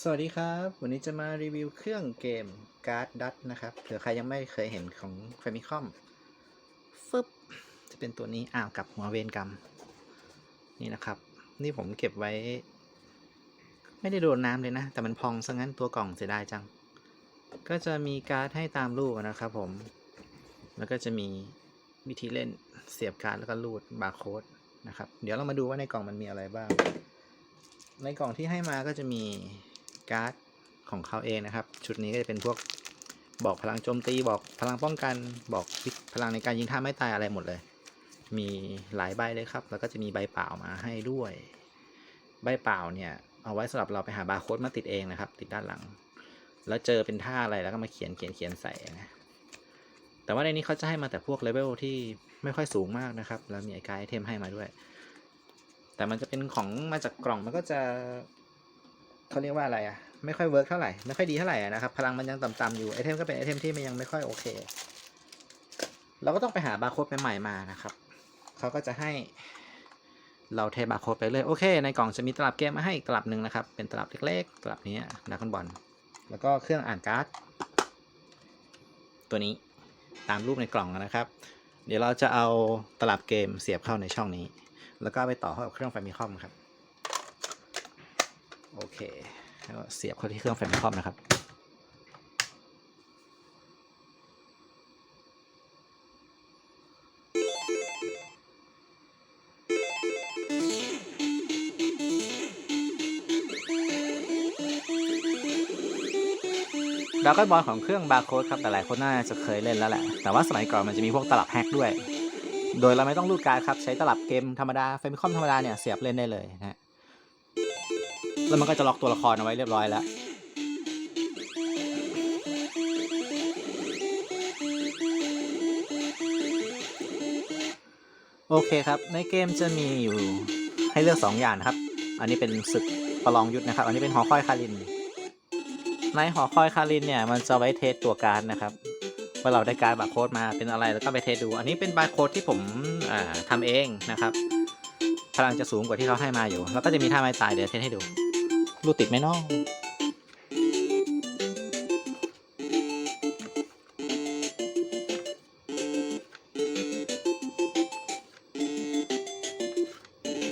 สวัสดีครับ วันนี้จะมารีวิวเครื่องเกมการ์ดดัตนะครับเผื่อใครยังไม่เคยเห็นของ Famicom ฟึบจะเป็นตัวนี้อ้าวกับหัวเวนกรรม นี่นะครับ นี่ผมเก็บไว้ ไม่ได้โดนน้ำเลยนะ แต่มันพองซะงั้นตัวกล่องเสียดายจัง ก็จะมีการ์ดให้ตามรูปนะครับผม แล้วก็จะมีวิธีเล่นเสียบการ์ดแล้วก็รูดบาร์โค้ดนะครับ เดี๋ยวเรามาดูว่าในกล่องมันมีอะไรบ้าง ในกล่องที่ให้มาก็จะมีการ์ดของเขาเองนะครับ ชุดนี้ก็จะเป็นพวกบอกพลังโจมตีบอกพลังป้องกันบอกพลังในการยิงท่าไม่ตายอะไรหมดเลย มีหลายใบเลยครับ แล้วก็จะมีใบเปล่ามาให้ด้วย ใบเปล่าเนี่ย เอาไว้สำหรับเราไปหาบาร์โค้ดมาติดเองนะครับ ติดด้านหลัง แล้วเจอเป็นท่าอะไรแล้วก็มาเขียนเขียนเขียนใส่นะแต่ว่าในนี้เขาจะให้มาแต่พวกเลเวลที่ไม่ค่อยสูงมากนะครับ แล้วมีไอการไอเทมให้มาด้วย แต่มันจะเป็นของมาจากกล่องมันก็จะเขาเรียกว่าอะไรอะไม่ค่อยเวิร์กเท่าไหร่ ไม่ค่อยดีเท่าไหร่นะครับ พลังมันยังต่ำๆอยู่ ไอเทมก็เป็นไอเทมที่มันยังไม่ค่อยโอเค เราก็ต้องไปหาบาร์โค้ดใหม่ๆมานะครับ เขาก็จะให้เราเทบาร์โค้ดไปเลย โอเค ในกล่องจะมีตลับเกมมาให้อีกตลับหนึ่งนะครับ เป็นตลับเล็กๆ ตลับนี้ดาร์คอนบอล แล้วก็เครื่องอ่านการ์ด ตัวนี้ตามรูปในกล่องนะครับ เดี๋ยวเราจะเอาตลับเกมเสียบเข้าในช่องนี้ แล้วก็ไปต่อเข้ากับเครื่อง Famicom ครับ โอเคแล้วเสียบเข้าที่เครื่อง Famicom นะครับ ดราก้อนบอลของเครื่องบาร์โค้ดครับแต่หลายคนน่าจะเคยเล่นแล้วแหละ แต่ว่าสมัยก่อนมันจะมีพวกตลับแฮกด้วย โดยเราไม่ต้องรูดการ์ดครับ ใช้ตลับเกมธรรมดา f a m i c o m ธรรมดาเนี่ยเสียบเล่นได้เลยนะฮะแล้วมันก็จะล็อกตัวละครเอาไว้เรียบร้อยแล้ว โอเคครับ ในเกมจะมีอยู่ให้เลือก 2 อย่างนะครับ อันนี้เป็นศึกประลองยุทธนะครับ อันนี้เป็นหอคอยคาริน ในหอคอยคารินเนี่ยมันจะไว้เทสตัวการนะครับ ว่าเราได้การ์ดบาร์โค้ดมาเป็นอะไรแล้วก็ไปเทสดู อันนี้เป็นบาร์โค้ดที่ผมอ่าทำเองนะครับ พลังจะสูงกว่าที่เขาให้มาอยู่ แล้วก็จะมีท่าไม้ตายเดี๋ยวเทสให้ดู รูดติดไหมน้อง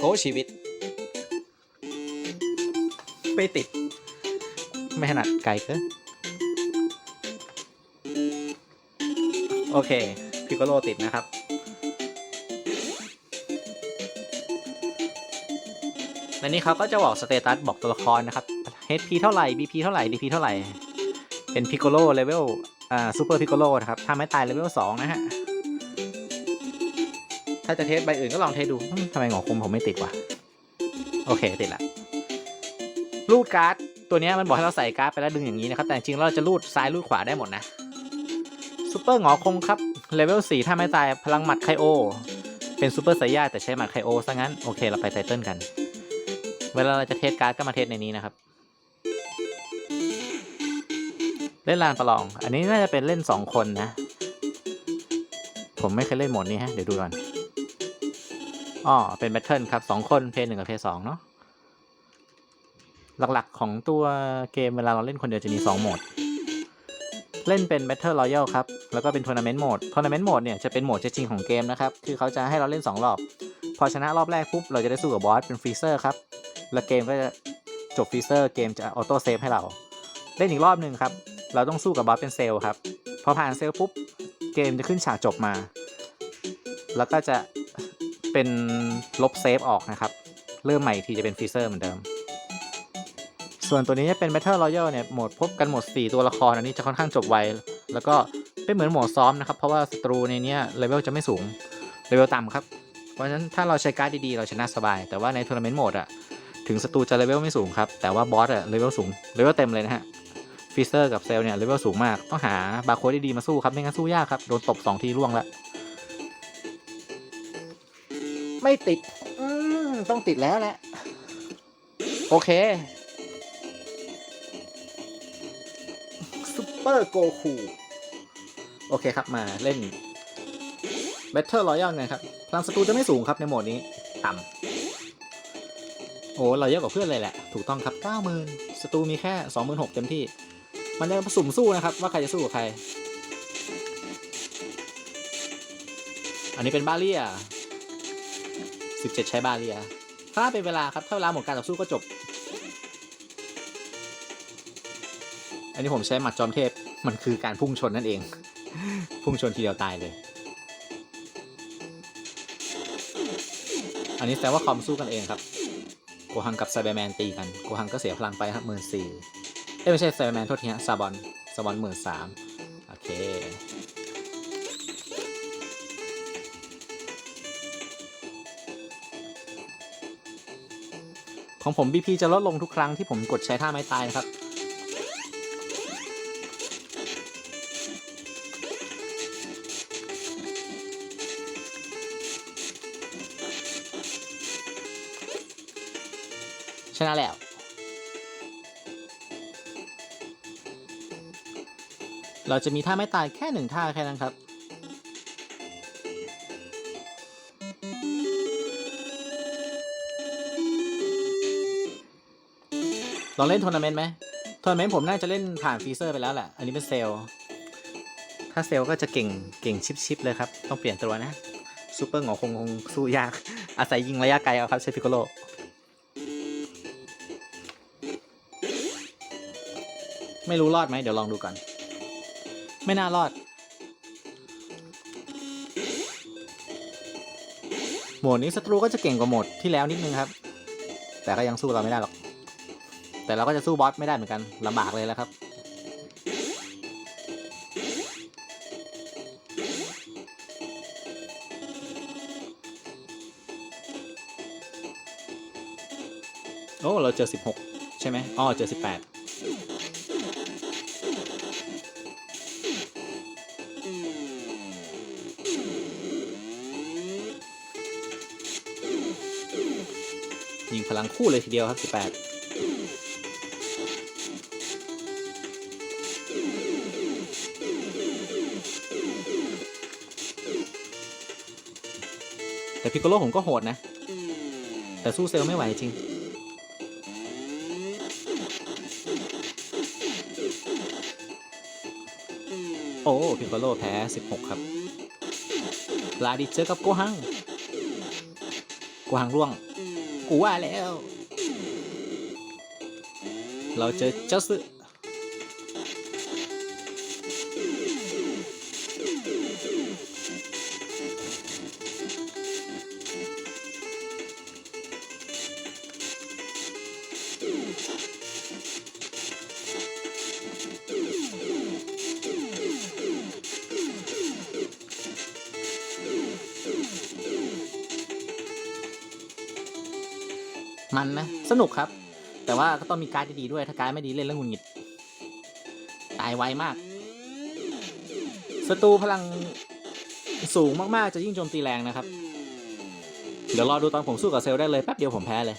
โอ้ชีวิตไม่ติด ไม่ถนัดไกลเกิน โอเค พิกโกโลติดนะครับในนี้เขาก็จะบอกสเตตัสบอกตัวละครนะครับ HP เท่าไหร่ BP เท่าไหร่ DP เท่าไหร่ เป็นพิกโกโลเลเวล อ่าซูเปอร์พิกโกโลนะครับ ถ้าไม่ตายเลเวล2นะฮะ ถ้าจะเทสใบอื่นก็ลองเทสดูทำไมหงอคมผมไม่ติดวะ โอเค ติดละ รูดการ์ดตัวนี้มันบอกให้เราใส่การ์ดไปแล้วดึงอย่างนี้นะครับ แต่จริงเราจะรูดซ้ายรูดขวาได้หมดนะ ซูเปอร์หงอคงครับ เลเวล4ถ้าไม่ตายพลังหมัดไคโอ เป็นซูเปอร์ไซย่าแต่ใช้หมัดไคโอซะงั้น โอเค เราไปไตเติ้ลกัน เวลาเราจะเทสการ์ดก็มาเทสในนี้นะครับ เล่นลานประลอง อันนี้น่าจะเป็นเล่น 2 คนนะ ผมไม่เคยเล่นโหมดนี้ฮะ เดี๋ยวดูก่อนอ๋อเป็นแบทเทิลครับ 2 คนเพย์หนึ่งกับเพย์สองเนาะหลักๆของตัวเกมเวลาเราเล่นคนเดียวจะมี 2 โหมด เล่นเป็น Battle Royale ครับ แล้วก็เป็น Tournament Mode Tournament Mode เนี่ยจะเป็นโหมดจริงของเกมนะครับ คือเขาจะให้เราเล่น 2 รอบ พอชนะรอบแรกปุ๊บเราจะได้สู้กับบอสเป็นฟรีเซอร์ครับ แล้วเกมก็จะจบฟรีเซอร์เกมจะออโต้เซฟให้เรา เล่นอีกรอบหนึ่งครับ เราต้องสู้กับบอสเป็นเซลล์ครับ พอผ่านเซลล์ปุ๊บเกมจะขึ้นฉากจบมา แล้วก็จะเป็นลบเซฟออกนะครับ เริ่มใหม่ทีจะเป็นฟรีเซอร์เหมือนเดิม ส่วนตัวนี้จะเป็น Battle Royale เนี่ย โหมดพบกันหมด 4 ตัวละคร อันนี้จะค่อนข้างจบไว แล้วก็เป็นเหมือนโหมดซ้อมนะครับ เพราะว่าศัตรูในนี้เลเวลจะไม่สูง เลเวลต่ำครับ เพราะฉะนั้นถ้าเราใช้การ์ดดีๆ เราชนะสบาย แต่ว่าในทัวร์นาเมนต์โหมดอะถึงศัตรูจะเลเวลไม่สูงครับ แต่ว่าบอสอะเลเวลสูง เลเวลเต็มเลยนะฮะฟิเซอร์กับเซลเนี่ยเลเวลสูงมาก ต้องหาบาร์โค้ดดีๆมาสู้ครับ ไม่งั้นสู้ยากครับ โดนตบ2ทีร่วงละ ไม่ติด อืมต้องติดแล้วแหละ โอเค เปอร์โกคูโอเคครับมาเล่น Battle Royale ไงครับพลังศัตรูจะไม่สูงครับในโหมดนี้ ต่ำโอ้เราเยอะกว่าเพื่อนเลยแหละ ถูกต้องครับ 90,000ศัตรูมีแค่ 26,000เต็มที่ มันจะผสมสู้นะครับ ว่าใครจะสู้กับใคร อันนี้เป็นบาเลีย17 ใช้บาเลีย ถ้าเป็นเวลาครับ ถ้าเวลาหมดการต่อสู้ก็จบ อันนี้ผมใช้หมัดจอมเทพ มันคือการพุ่งชนนั่นเอง พุ่งชนทีเดียวตายเลย อันนี้แสดงว่าคอมสู้กันเองครับ โกฮังกับไซเบอร์แมนตีกัน โกฮังก็เสียพลังไปครับหมื่นสี่เอ้ไม่ใช่ไซเบอร์แมนโทษทีฮะซาบอนซาบอนหมื่นสามโอเคของผม BP จะลดลงทุกครั้งที่ผมกดใช้ท่าไม้ตายนะครับ ชนะแล้วเราจะมีท่าไม่ตายแค่หนึ่งท่าแค่นั้นครับ ลองเล่นทัวร์นาเมนต์ไหมทัวร์นาเมนต์ผมน่าจะเล่นผ่านฟีเซอร์ไปแล้วแหละ อันนี้เป็นเซลถ้าเซลก็จะเก่งเก่งชิปๆเลยครับ ต้องเปลี่ยนตัวนะ ซูเปอร์หงอคงคงสู้ยาก อาศัยยิงระยะไกลเอาครับใช้พิโกโล ไม่รู้รอดไหมเดี๋ยวลองดูก่อน ไม่น่ารอด โหมดนี้ศัตรูก็จะเก่งกว่าโหมดที่แล้วนิดนึงครับ แต่ก็ยังสู้เราไม่ได้หรอก แต่เราก็จะสู้บอสไม่ได้เหมือนกันลำบากเลยแล้วครับโอ้เราเจอ 16 ใช่ไหมอ๋อเจอ 18 พลังคู่เลยทีเดียวครับ 18 แต่พิกโกโลผมก็โหดนะ แต่สู้เซลไม่ไหวจริงโอ้พิกโกโลแพ้ 16 ครับ ลาดิเจอกับโกฮัง โกฮังร่วง กูว่าแล้ว เราเจอเจ้าสึ มันนะ สนุกครับ แต่ว่าก็ต้องมีการ์ดดีๆด้วย ถ้าการ์ดไม่ดีเล่นแล้วหงุดหงิด ตายไวมาก ศัตรูพลังสูงมากๆ จะยิ่งโจมตีแรงนะครับ เดี๋ยวรอดูตอนผมสู้กับเซลได้เลยแป๊บเดียวผมแพ้เลย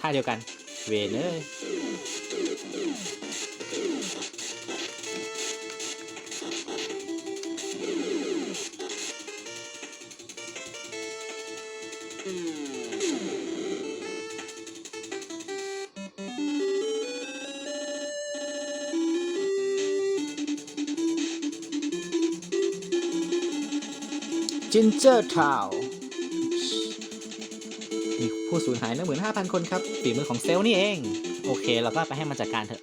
ท่าเดียวกัน เวนเอ้ย จินเจอร์ทาวมีผู้สูญหายหนึ่งหมื่นห้าพันคนครับฝีมือของเซลล์นี่เอง โอเค เราก็ไปให้มันจัดการเถอะ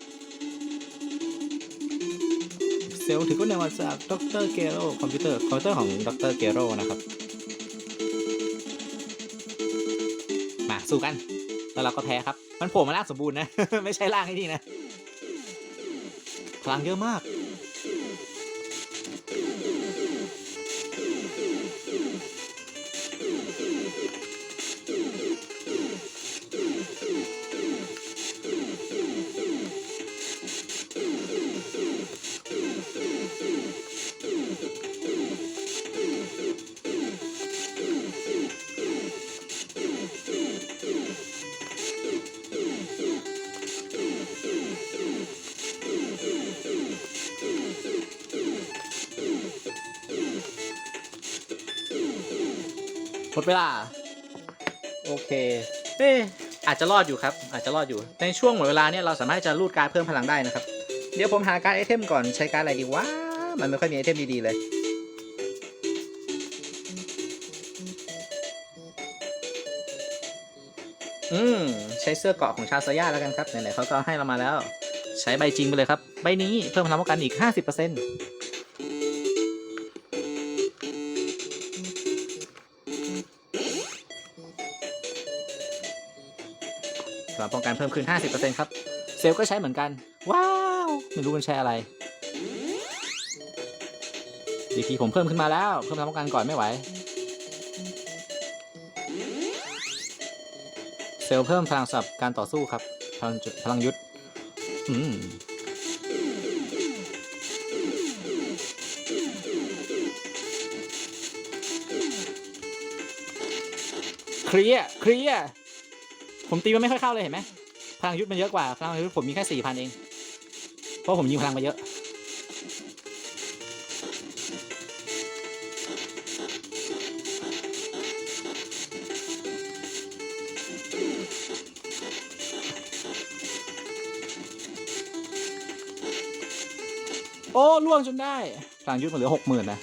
เซลล์ถือก็ในวันจากดรเกโรคอมพิวเตอร์คอมพิวเตอร์ของดรเกโรนะครับ สู้กัน แล้วเราก็แพ้ครับ มันโผล่มาล่างสมบูรณ์นะ ไม่ใช่ล่างที่นี่นะ พลังเยอะมาก มดเวลา โอเคเอ๊อาจจะรอดอยู่ครับ อาจจะรอดอยู่ ในช่วงหมดเวลาเนี่ยเราสามารถจะรูดการดเพิ่มพลังได้นะครับ เดี๋ยวผมหาการดไอเทมก่อนใช้การดอะไรดีวะ มันไม่ค่อยมีไอเทมดีๆเลย อืม ใช้เสื้อเกาะของชาซาย่าแล้วกันครับ ไหนๆเขาก็ให้เรามาแล้ว ใช้ใบจริงไปเลยครับ ใบนี้เพิ่มพลังป้องกันอีก 50% ป้องกันเพิ่มขึ้น 50%ครับ เซลก็ใช้เหมือนกัน ว้าว ไม่รู้มันใช้อะไร DP ผมเพิ่มขึ้นมาแล้ว เพิ่มพลังป้องกันก่อนไม่ไหว เซลเพิ่มพลังสำหรับการต่อสู้ครับ พลังจุดพลังยุทธอืมเคลียร์เคลียร์ ผมตีมันไม่ค่อยเข้าเลยเห็นไหมพลังยุทธมันเยอะกว่าพลังยุทธผมมีแค่สี่พันเอง เพราะผมยิงพลังไปเยอะ โอ้ล่วงจนได้ พลังยุทธมันเหลือหกหมื่นนะ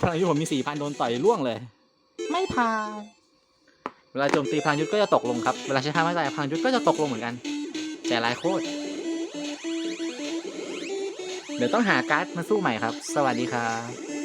พลังยุทธผมมีสี่พันโดนต่อยล่วงเลย ไม่ผ่าน เวลาโจมตีพลังยุทธก็จะตกลงครับ เวลาใช้ท่าไม้ตายพลังยุทธก็จะตกลงเหมือนกันใจร้ายโคตร เดี๋ยวต้องหาการ์ดมาสู้ใหม่ครับ สวัสดีครับ